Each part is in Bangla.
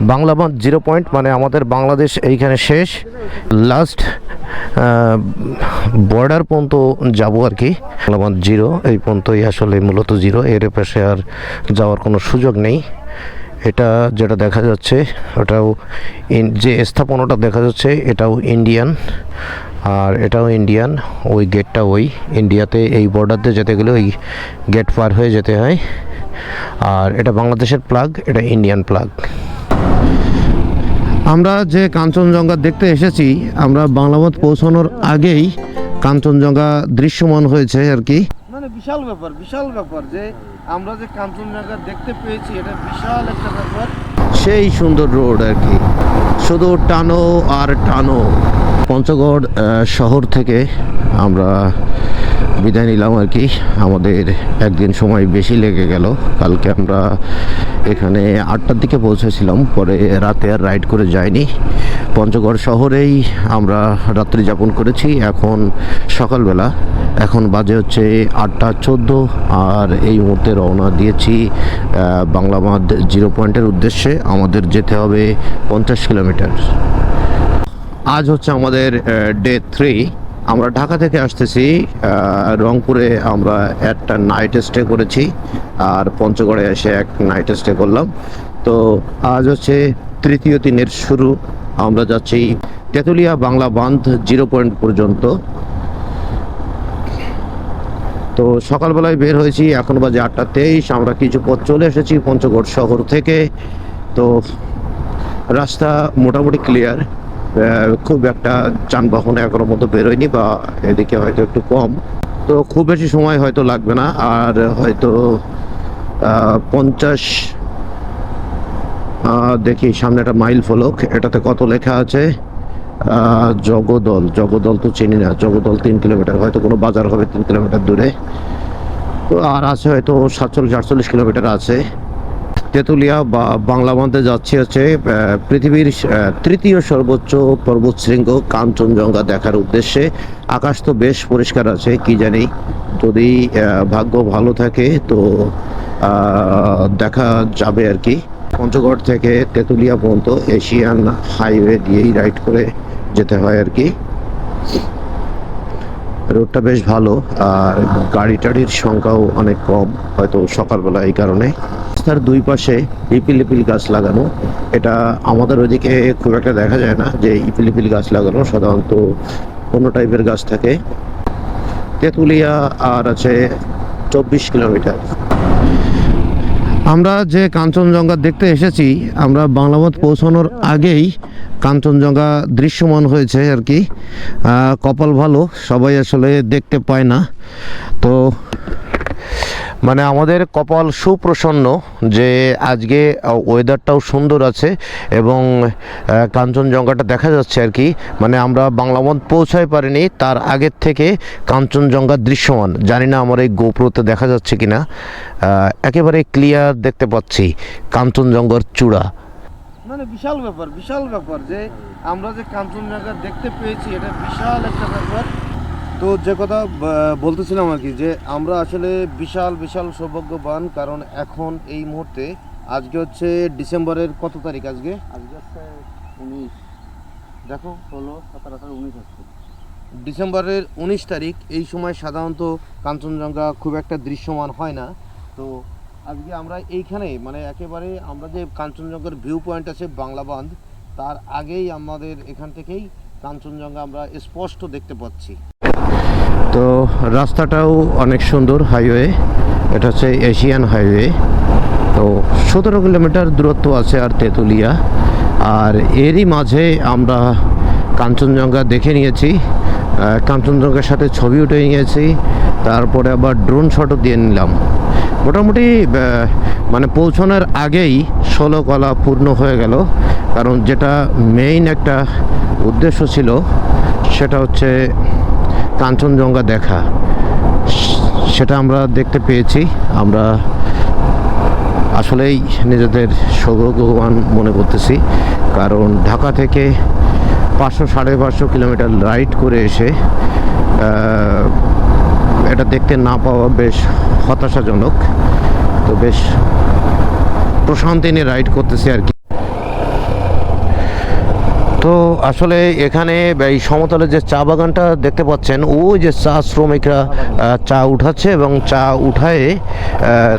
বাংলাবান্ধ জিরো পয়েন্ট মানে আমাদের বাংলাদেশ এইখানে শেষ। লাস্ট বর্ডার পর্যন্ত যাব আর কি। বাংলাবান্ধ জিরো এই পর্যন্তই আসলে মূলত জিরো এর পাশে আর যাওয়ার কোনো সুযোগ নেই। এটা যেটা দেখা যাচ্ছে ওটাও যে স্থাপনাটা দেখা যাচ্ছে, এটাও ইন্ডিয়ান আর এটাও ইন্ডিয়ান ওই গেটটা ওই। ইন্ডিয়াতে এই বর্ডার দিয়ে যেতে গেলে ওই গেট পার হয়ে যেতে হয়। আর এটা বাংলাদেশের প্লাগ এটা ইন্ডিয়ান প্লাগ আমরা যে কাঞ্চনজঙ্ঘা দেখতে এসেছি আমরা বাংলামত পৌঁছানোর আগেই কাঞ্চনজঙ্ঘা দৃশ্যমান হয়েছে আর কি। মানে বিশাল ব্যাপার বিশাল ব্যাপার যে আমরা যে কাঞ্চনজঙ্ঘা দেখতে পেয়েছি এটা বিশাল একটা ব্যাপার। সেই সুন্দর রোড আর কি। শুধু টানো আর টানো। পঞ্চগড় শহর থেকে আমরা বিদায় নিলাম আর কি। আমাদের একদিন সময় বেশি লেগে গেল। কালকে আমরা এখানে আটটার দিকে পৌঁছেছিলাম পরে রাতে আর রাইড করে যাইনি। পঞ্চগড় শহরেই আমরা রাত্রি যাপন করেছি এখন সকালবেলা। এখন বাজে হচ্ছে আটটা চোদ্দ আর এই মুহূর্তে রওনা দিয়েছি আহ, বাংলাবাদ জিরো পয়েন্টের উদ্দেশ্যে। আমাদের যেতে হবে পঞ্চাশ কিলোমিটার। আজ হচ্ছে আমাদের ডে থ্রি আমরা ঢাকা থেকে আসতেছি রংপুরে আমরা একটা নাইট স্টে করেছি আর পঞ্চগড়ে এসে এক নাইট স্টে করলাম। তো আজ হচ্ছে তৃতীয় দিনের শুরু, আমরা যাচ্ছি তেঁতুলিয়া বাংলা বাঁধ জিরো পয়েন্ট পর্যন্ত। তো সকালবেলায় বের হয়েছি, এখন বাজে আটটা তেইশ, আমরা কিছু পথ চলে এসেছি পঞ্চগড় শহর থেকে। তো রাস্তা মোটামুটি ক্লিয়ার খুব একটা যানবাহন এখনও মতো বেরোয়নি বা এদিকে হয়তো একটু কম। তো খুব বেশি সময় হয়তো লাগবে না। আর হয়তো পঞ্চাশ দেখি সামনে একটা মাইল ফলক। এটাতে কত লেখা আছে? জগদল। জগদল তো চিনি না। জগদল তিন কিলোমিটার। হয়তো কোনো বাজার হবে তিন কিলোমিটার দূরে। তো আর আছে হয়তো সাতচল্লিশ, আটচল্লিশ কিলোমিটার আছে। তেঁতুলিয়া বা বাংলা বাঁধে যাচ্ছি হচ্ছে পৃথিবীর তৃতীয় সর্বোচ্চ পর্বতশৃঙ্গ কাঞ্চনজঙ্ঘা দেখার উদ্দেশ্যে। আকাশ তো বেশ পরিষ্কার আছে, কি জানি। যদি ভাগ্য ভালো থাকে তো দেখা যাবে আর কি। পঞ্চগড় থেকে তেঁতুলিয়া পর্যন্ত এশিয়ান হাইওয়ে দিয়েই রাইড করে যেতে হয় আর কি। রোডটা বেশ ভালো, আর গাড়ি টাড়ির সংখ্যাও অনেক কম, হয়তো সকালবেলা এই কারণে। রাস্তার দুই পাশে ইপিল ইপিল গাছ লাগানো, এটা আমাদের ওইদিকে খুব একটা দেখা যায় না যে ইপিল ইপিল গাছ লাগানো, সাধারণত অন্য টাইপের গাছ থাকে। তেঁতুলিয়া আর আছে চব্বিশ কিলোমিটার। আমরা যে কাঞ্চনজঙ্ঘা দেখতে এসেছি, আমরা বাংলামত পৌঁছানোর আগেই কাঞ্চনজঙ্ঘা দৃশ্যমান হয়েছে আর কি। কপাল ভালো, সবাই আসলে দেখতে পায় না। তো মানে আমাদের কপাল সুপ্রসন্ন যে আজকে ওয়েদারটাও সুন্দর আছে এবং কাঞ্চনজঙ্ঘাটা দেখা যাচ্ছে আর কি। মানে আমরা বাংলামত পৌঁছাই পারিনি, তার আগের থেকে কাঞ্চনজঙ্ঘা দৃশ্যমান। জানি না আমার এই গোপ্রোতে দেখা যাচ্ছে কি না একেবারে ক্লিয়ার দেখতে পাচ্ছি কাঞ্চনজঙ্ঘার চূড়া। মানে বিশাল ব্যাপার বিশাল ব্যাপার যে আমরা যে কাঞ্চনজঙ্ঘা দেখতে পেয়েছি, এটা বিশাল একটা ব্যাপার। তো যে কথা বলতেছিলাম আর কি যে আমরা আসলে বিশাল বিশাল সৌভাগ্যবান কারণ এখন এই মুহূর্তে আজকে হচ্ছে ডিসেম্বরের কত তারিখ আজকে? আজকে হচ্ছে উনিশ। দেখো। ষোলো সতেরো আঠারো উনিশ হচ্ছে। ডিসেম্বরের উনিশ তারিখ এই সময় সাধারণত কাঞ্চনজঙ্ঘা খুব একটা দৃশ্যমান হয় না। তো আজকে আমরা এইখানে মানে একেবারে আমরা যে কাঞ্চনজঙ্ঘার ভিউ পয়েন্ট আছে বাংলা বাঁধ তার আগেই আমাদের এখান থেকেই কাঞ্চনজঙ্ঘা আমরা স্পষ্ট দেখতে পাচ্ছি। তো রাস্তাটাও অনেক সুন্দর হাইওয়ে। এটা হচ্ছে এশিয়ান হাইওয়ে। তো সতেরো কিলোমিটার দূরত্ব আছে আর তেঁতুলিয়া। আর এরই মাঝে আমরা কাঞ্চনজঙ্ঘা দেখে নিয়েছি। কাঞ্চনজঙ্ঘার সাথে ছবি উঠে নিয়েছি। তারপরে আবার ড্রোন শটও দিয়ে নিলাম। মোটামুটি মানে পৌঁছানোর আগেই ষোলো কলা পূর্ণ হয়ে গেল। কারণ যেটা মেইন একটা উদ্দেশ্য ছিল, সেটা হচ্ছে কাঞ্চনজঙ্ঘা দেখা। সেটা আমরা দেখতে পেয়েছি। আমরা আসলেই নিজেদের সৌভাগ্যবান মনে করতেছি। কারণ ঢাকা থেকে পাঁচশো, সাড়ে পাঁচশো কিলোমিটার রাইড করে এসে এটা দেখতে না পাওয়া বেশ হতাশাজনক। তো বেশ প্রশান্তি নিয়ে রাইড করতেছি আর কি। তো আসলে এখানে এই সমতলের যে চা বাগানটা দেখতে পাচ্ছেন, ওই যে চা শ্রমিকরা চা উঠাচ্ছে এবং চা উঠায়ে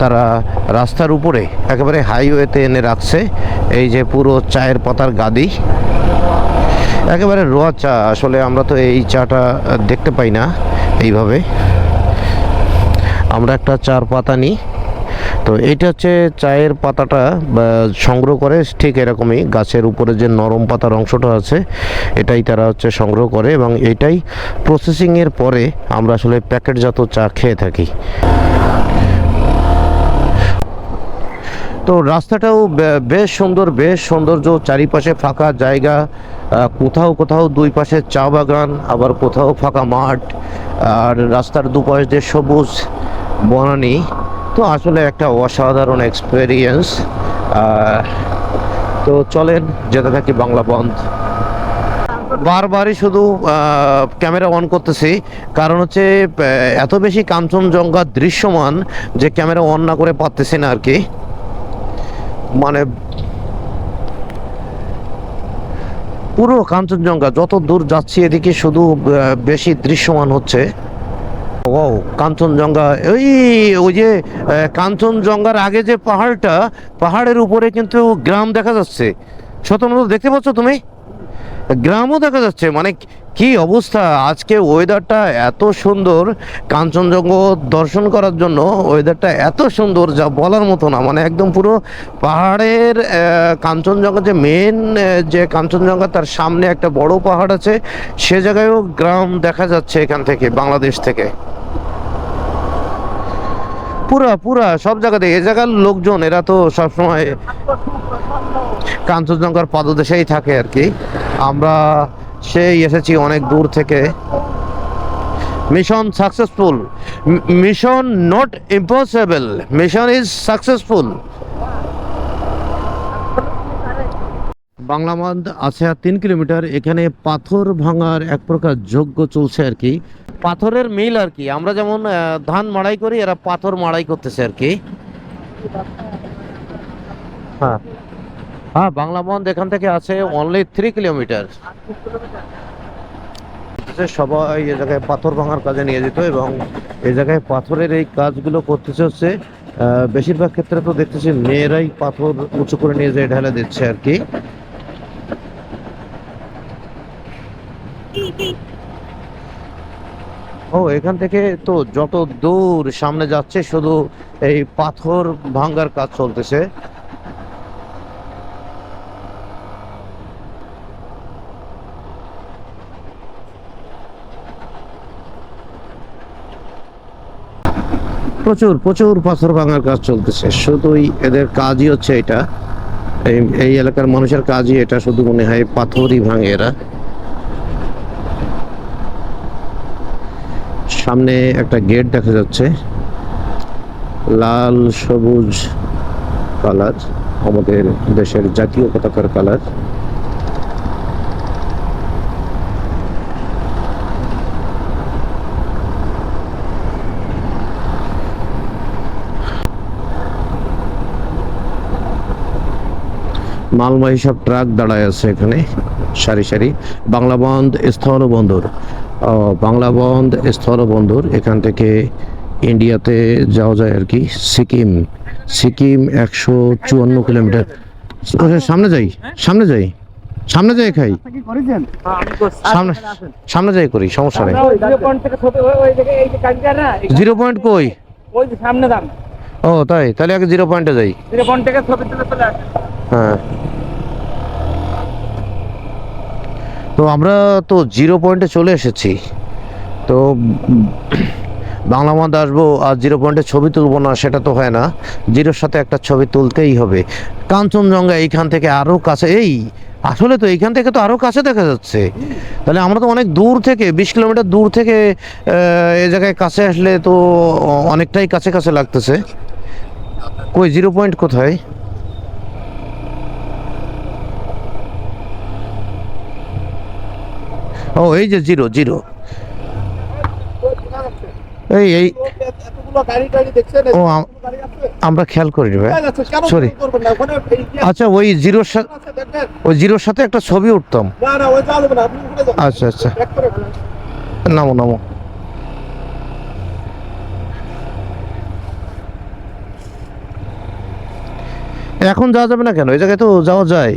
তারা রাস্তার উপরে একেবারে হাইওয়েতে এনে রাখছে। এই যে পুরো চায়ের পাতার গাদি। একেবারে রোয়া চা। আসলে আমরা তো এই চাটা দেখতে পাই না এইভাবে। আমরা একটা চার পাতা নিই। তো এটা হচ্ছে চায়ের পাতাটা সংগ্রহ করে, ঠিক এরকমই গাছের উপরে যে নরম পাতার অংশটা আছে, এটাই তারা হচ্ছে সংগ্রহ করে এবং এটাই প্রসেসিংয়ের পরে আমরা আসলে প্যাকেটজাত চা খেয়ে থাকি। তো রাস্তাটাও বেশ সুন্দর, বেশ সৌন্দর্য, চারিপাশে ফাঁকা জায়গা কোথাও কোথাও দুই পাশে চা বাগান, আবার কোথাও ফাঁকা মাঠ, আর রাস্তার দুপাশ দিয়ে সবুজ বনানি। তো আসলে একটা অসাধারণ এক্সপেরিয়েন্স তো চলেন, যেতে থাকি বাংলা বন্ধ। বারবারই শুধু ক্যামেরা অন করতেছি, কারণ হচ্ছে এত বেশি কাঞ্চনজঙ্ঘা দৃশ্যমান যে ক্যামেরা অন না করে পারতেছি না আর কি মানে পুরো কাঞ্চনজঙ্ঘা, যত দূর যাচ্ছি এদিকে শুধু বেশি দৃশ্যমান হচ্ছে। ও কাঞ্চনজঙ্ঘা ওই ওই যে কাঞ্চনজঙ্ঘার আগে যে পাহাড়টা, পাহাড়ের উপরে কিন্তু গ্রাম দেখা যাচ্ছে। শতনত দেখতে পাচ্ছ তুমি? গ্রামও দেখা যাচ্ছে। মানে কি অবস্থা? আজকে ওয়েদারটা এত সুন্দর। কাঞ্চনজঙ্ঘা দর্শন করার জন্য ওয়েদারটা এত সুন্দর, যা বলার মতো না। মানে একদম পুরো পাহাড়ের কাঞ্চনজঙ্ঘা যে মেন যে কাঞ্চনজঙ্ঘা তার সামনে একটা বড় পাহাড় আছে। সে জায়গায়ও গ্রাম দেখা যাচ্ছে এখান থেকে, বাংলাদেশ থেকে। পুরা পুরা, সব জায়গাতে। এ জায়গার লোকজন, এরা তো সবসময় কাঞ্চনজঙ্ঘার পাদদেশেই থাকে আর কি। আমরা সেই এসেছি অনেক দূর থেকে। Mission successful mission not impossible mission is successful বাংলামান্দ আছে আর তিন কিলোমিটার। এখানে পাথর ভাঙার এক প্রকার যজ্ঞ চলছে আর কি। পাথরের মিল আর কি। আমরা যেমন ধান মাড়াই করি, এরা পাথর মাড়াই করতেছে আর কি। হ্যাঁ। হ্যাঁ বাংলা বন্ধ এখান থেকে আছে অনলি থ্রি কিলোমিটার সবাই এ জায়গায় পাথর ভাঙার কাজে নিয়ে যেত এবং এই জায়গায় পাথরের এই কাজগুলো করতেছে হচ্ছে বেশিরভাগ ক্ষেত্রে তো দেখতেছি মেয়েরাই পাথর উঁচু করে নিয়ে যেয়ে ঢেলে দিচ্ছে আর কি। ও, এখান থেকে তো যত দূর সামনে যাচ্ছে, শুধু এই পাথর ভাঙ্গার কাজ চলতেছে। প্রচুর প্রচুর পাথর ভাঙার কাজ চলতেছে। শুধুই এদের কাজই হচ্ছে এটা। এই এলাকার মানুষের কাজই এটা, শুধু মনে হয় পাথরই ভাঙে এরা। সামনে একটা গেট দেখা যাচ্ছে। লাল সবুজ কালার আমাদের দেশের জাতীয় পতাকার কালার। মালবাহী সব ট্রাক দাঁড়ায় আছে এখানে সারি সারি। বাংলা বন্ধ স্থলবন্দর আহ, বাংলা বন্ধ স্থলবন্দর এখান থেকে ইন্ডিয়াতে যাওয়া যায় আর কি সিকিম। সিকিম একশো চুয়ান্ন কিলোমিটার। ও, সামনে যাই সামনে যাই সামনে যাই খাই। সামনে সামনে যাই করি সমস্যা নেই। জিরো পয়েন্ট কই? সামনে দাম ও তাই তাহলে আগে জিরো পয়েন্টে যাই। জিরো পয়েন্ট থেকে হ্যাঁ। তো আমরা তো জিরো পয়েন্টে চলে এসেছি। তো বাংলা মধ্যে আসব আর জিরো পয়েন্টে ছবি তুলবো না, সেটা তো হয় না। জিরোর সাথে একটা ছবি তুলতেই হবে। কাঞ্চনজঙ্ঘা এইখান থেকে আরও কাছে, এই, আসলে তো এইখান থেকে তো আরও কাছে দেখা যাচ্ছে। তাহলে আমরা তো অনেক দূর থেকে, বিশ কিলোমিটার দূর থেকে এ জায়গায় কাছে আসলে তো অনেকটাই কাছে কাছে লাগতেছে। কই জিরো পয়েন্ট কোথায়? ও এই যে জিরো জিরো। এই এই। ও আমরা খেয়াল করি ভাই। যে আচ্ছা ওই জিরোর সাথে ওই জিরোর সাথে একটা ছবি উঠতাম। আচ্ছা আচ্ছা। নামো নামো। এখন যাওয়া যাবে না কেন? এই জায়গায় তো যাওয়া যায়।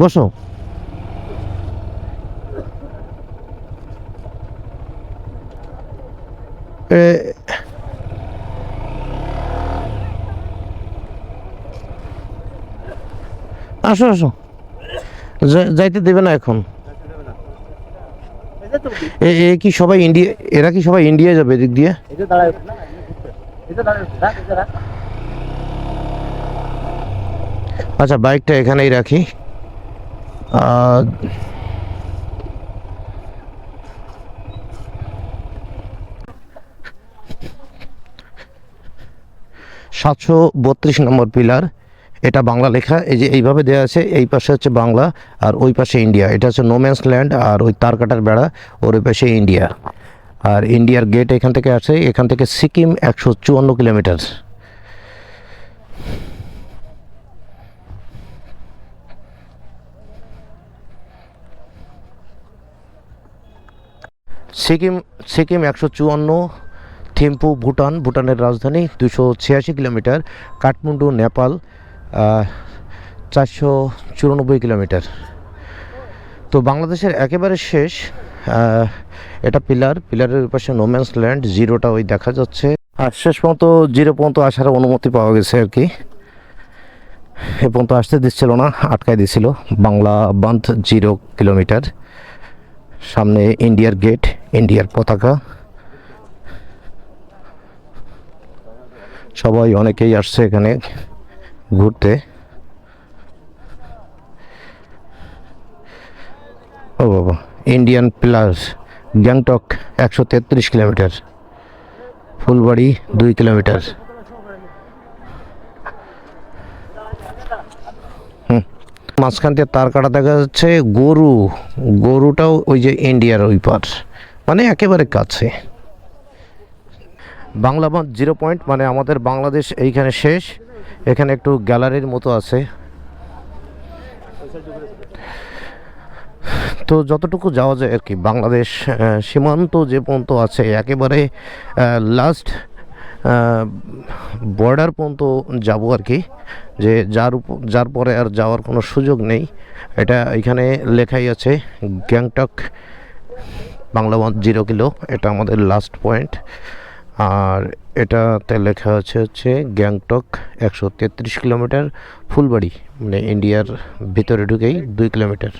বসো। আসো আসো। যাইতে দেবে না এখন। এ কি সবাই ইন্ডিয়া এরা কি সবাই ইন্ডিয়া যাবে এদিক দিয়ে? আচ্ছা বাইকটা এখানেই রাখি। সাতশো বত্রিশ নম্বর পিলার। এটা বাংলা লেখা, এই যে এইভাবে দেওয়া আছে, এই পাশে হচ্ছে বাংলা আর ওই পাশে ইন্ডিয়া। এটা হচ্ছে নোম্যান্স ল্যান্ড আর ওই তার কাটার বেড়া, ওর ওই পাশে ইন্ডিয়া। আর ইন্ডিয়ার গেট এখান থেকে আছে, এখান থেকে সিকিম একশো চুয়ান্ন কিলোমিটার। সিকিম সিকিম একশো চুয়ান্ন থিম্পু, ভুটান। ভুটানের রাজধানী দুশো ছিয়াশি কিলোমিটার। কাঠমান্ডু, নেপাল চারশো চুরানব্বই কিলোমিটার। তো বাংলাদেশের একেবারে শেষ এটা পিলার। পিলারের পাশে নোম্যান্স ল্যান্ড জিরোটা ওই দেখা যাচ্ছে। আর শেষ পর্যন্ত জিরো পর্যন্ত আসার অনুমতি পাওয়া গেছে আর কি। এ পর্যন্ত আসতে দিচ্ছিল না, আটকায় দিছিল। বাংলা বান্ধ জিরো কিলোমিটার। সামনে ইন্ডিয়ার গেট ইন্ডিয়ার পতাকা। সবাই অনেকেই আসছে এখানে ঘুরতে। ও বাবা ইন্ডিয়ান প্লাস গ্যাংটক একশো তেত্রিশ কিলোমিটার, ফুলবাড়ি দুই কিলোমিটার। মাঝখান দিয়ে তার কাটা দেখা যাচ্ছে গরু। গরুটাও ওই যে ইন্ডিয়ার ওই পার। মানে একেবারে কাছে। বাংলা জিরো পয়েন্ট মানে আমাদের বাংলাদেশ এইখানে শেষ। এখানে একটু গ্যালারির মতো আছে। তো যতটুকু যাওয়া যায় আর কি, বাংলাদেশ সীমান্ত যে পর্যন্ত আছে, একেবারে লাস্ট বর্ডার পর্যন্ত যাব আর কি। যে যার যার পরে আর যাওয়ার কোনো সুযোগ নেই। এটা এখানে লেখাই আছে, গ্যাংটক, বাংলা জিরো কিলো। এটা আমাদের লাস্ট পয়েন্ট আর এটাতে লেখা আছে হচ্ছে গ্যাংটক একশো তেত্রিশ কিলোমিটার ফুলবাড়ি মানে ইন্ডিয়ার ভিতরে ঢুকেই দুই কিলোমিটার।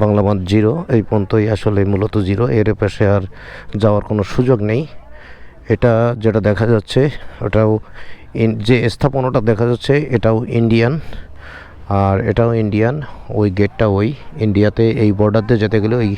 বাংলা বাঁধ জিরো, এই পর্যন্তই আসলে মূলত জিরো। এর পাশে আর যাওয়ার কোনো সুযোগ নেই। এটা যেটা দেখা যাচ্ছে, ওটাও যে স্থাপনাটা দেখা যাচ্ছে, এটাও ইন্ডিয়ান। আর এটাও ইন্ডিয়ান, ওই গেটটা ওই। ইন্ডিয়াতে এই বর্ডার দিয়ে যেতে গেলে ওই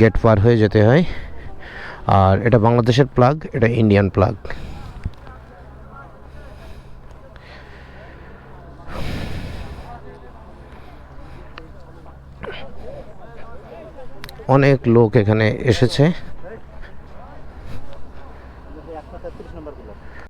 গেট পার হয়ে যেতে হয়। আর এটা বাংলাদেশের প্লাগ এটা ইন্ডিয়ান প্লাগ অনেক লোক এখানে এসেছে।